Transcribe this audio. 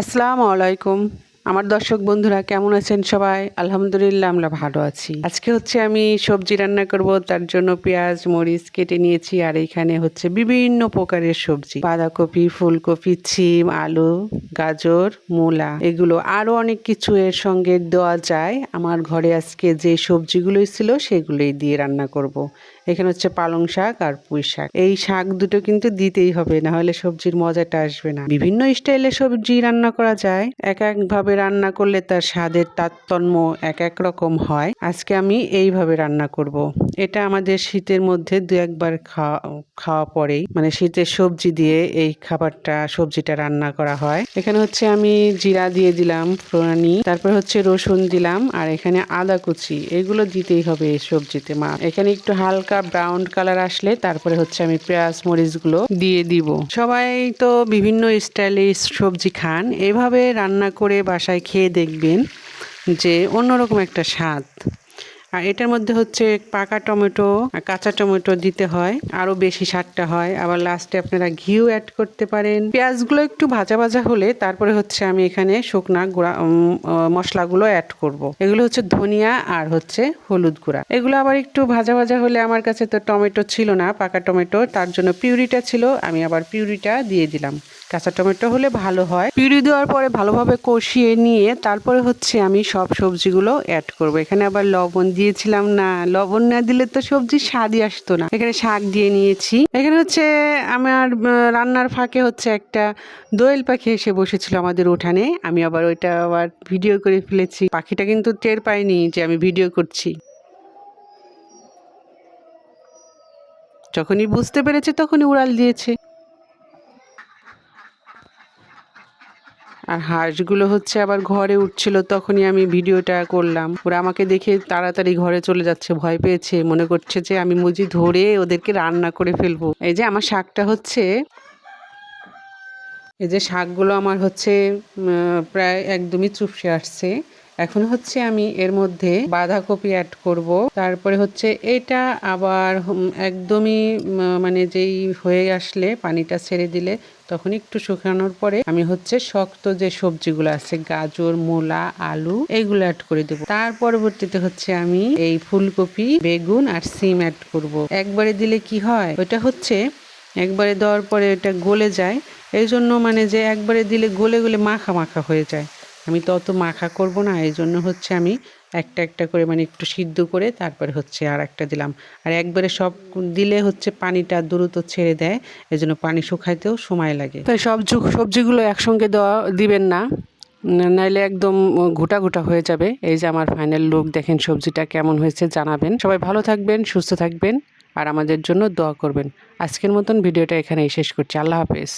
আসসালামু আলাইকুম। আমার দর্শক বন্ধুরা, কেমন আছেন সবাই? আলহামদুলিল্লাহ, আমরা ভালো আছি। আজকে হচ্ছে আমি সবজি রান্না করব, তার জন্য পেঁয়াজ, মরিচ কেটে নিয়েছি, আর এখানে হচ্ছে বিভিন্ন প্রকারের সবজি। বাঁধাকপি, ফুলকপি, ছিম, আলু, গাজর, মূলা, এগুলো আরও অনেক কিছু এর সঙ্গে দেওয়া যায়। আমার ঘরে আজকে যে সবজিগুলোই ছিল, সেগুলোই দিয়ে রান্না করব। এখানে হচ্ছে পালং শাক আর পুঁই শাক। এই শাক দুটো কিন্তু দিতেই হবে না হলে সবজির মজাটা আসবে না। বিভিন্ন স্টাইলে সবজি রান্না করা যায়। এক এক ভাবে রান্না করলে তার স্বাদের তারতম্য এক এক রকম হয়। আজকে আমি এইভাবে রান্না করব। এটা আমাদের শীতের মধ্যে দু একবার খাওয়া খাওয়া পরেই মানে শীতের সবজি দিয়ে এই খাবারটা, সবজিটা রান্না করা হয়। এখানে হচ্ছে আমি জিরা দিয়ে দিলাম, ফোড়ানি, তারপর হচ্ছে রসুন দিলাম, আর এখানে আদা কুচি। এগুলো দিতেই হবে সবজিতে মা। এখানে একটু হালকা ব্রাউন কালার আসলে তারপরে হচ্ছে আমি পেঁয়াজ, মরিচগুলো দিয়ে দিব। সবাই তো বিভিন্ন স্টাইলে সবজি খান। এভাবে রান্না করে বাসায় খেয়ে দেখবেন যে অন্যরকম একটা স্বাদ। আর এটার মধ্যে হচ্ছে পাকা টমেটো কাঁচা টমেটো দিতে হয়। আরও বেশি স্বাদটা হয়। আবার লাস্টে আপনারা ঘিও অ্যাড করতে পারেন। পেঁয়াজগুলো একটু ভাজা ভাজা হলে তারপরে হচ্ছে আমি এখানে শুকনা গুঁড়া মশলাগুলো অ্যাড করব। এগুলো হচ্ছে ধনিয়া আর হচ্ছে হলুদ গুঁড়া। এগুলো আবার একটু ভাজা ভাজা হলে আমার কাছে তো টমেটো ছিল না, পাকা টমেটো, তার জন্য পিউরিটা ছিল। আমি আবার পিউরিটা দিয়ে দিলাম। কাঁচা টমেটো হলে ভালো হয়। পিউরি দেওয়ার পরে ভালোভাবে কষিয়ে নিয়ে তারপরে হচ্ছে আমি সব সবজিগুলো অ্যাড করব। এখানে আবার লবণ দিয়েছিলাম না, লবণ না দিলে তো সবজি স্বাদই আসতো না। এখানে শাক দিয়ে নিয়েছি। এখানে হচ্ছে আমার রান্নার ফাঁকে হচ্ছে একটা দোয়েল পাখি এসে বসেছিল আমাদের উঠানে। আমি আবার ওইটা আবার ভিডিও করে ফেলেছি। পাখিটা কিন্তু টের পাইনি যে আমি ভিডিও করছি। যখনই বুঝতে পেরেছে তখনই উড়াল দিয়েছে। আর হাঁসগুলো হচ্ছে আবার ঘরে উঠছিল, তখনই আমি ভিডিওটা করলাম। ওরা আমাকে দেখে তাড়াতাড়ি ঘরে চলে যাচ্ছে, ভয় পেয়েছে, মনে করছে যে আমি মুজি ধরে ওদেরকে রান্না করে ফেলব। এই যে আমার শাকটা হচ্ছে, এই যে শাকগুলো আমার হচ্ছে প্রায় একদমই চুপসে আসছে। এখন হচ্ছে আমি এর মধ্যে বাঁধাকপি অ্যাড করব। তারপরে হচ্ছে এটা আবার একদমই মানে যেই হয়ে আসলে পানিটা ছেড়ে দিলে তখন একটু শুকানোর পরে আমি হচ্ছে শক্ত যে সবজিগুলো আছে, গাজর, মূলা, আলু এইগুলো অ্যাড করে দেবো। তার পরবর্তীতে হচ্ছে আমি এই ফুলকপি, বেগুন আর সিম অ্যাড করব। একবারে দিলে কি হয়, ওইটা হচ্ছে একবারে দেওয়ার পরে এটা গলে যায়। এই জন্য মানে যে একবারে দিলে গলে গলে মাখা মাখা হয়ে যায়। আমি তো অত মাখা করব না, এই জন্য হচ্ছে আমি একটা একটা করে মানে একটু সিদ্ধ করে তারপরে হচ্ছে আর একটা দিলাম। আর একবারে সব দিলে হচ্ছে পানিটা দ্রুত ছেড়ে দেয়, এই জন্য পানি শুকাইতেও সময় লাগে। তাই সব সবজিগুলো একসঙ্গে দেওয়া দিবেন না নাইলে একদম ঘুটা ঘুটা হয়ে যাবে। এই যে আমার ফাইনাল লুক দেখেন সবজিটা কেমন হয়েছে, জানাবেন। সবাই ভালো থাকবেন, সুস্থ থাকবেন, আর আমাদের জন্য দোয়া করবেন। আজকের মতন ভিডিওটা এখানেই শেষ করছি। আল্লাহ হাফেজ।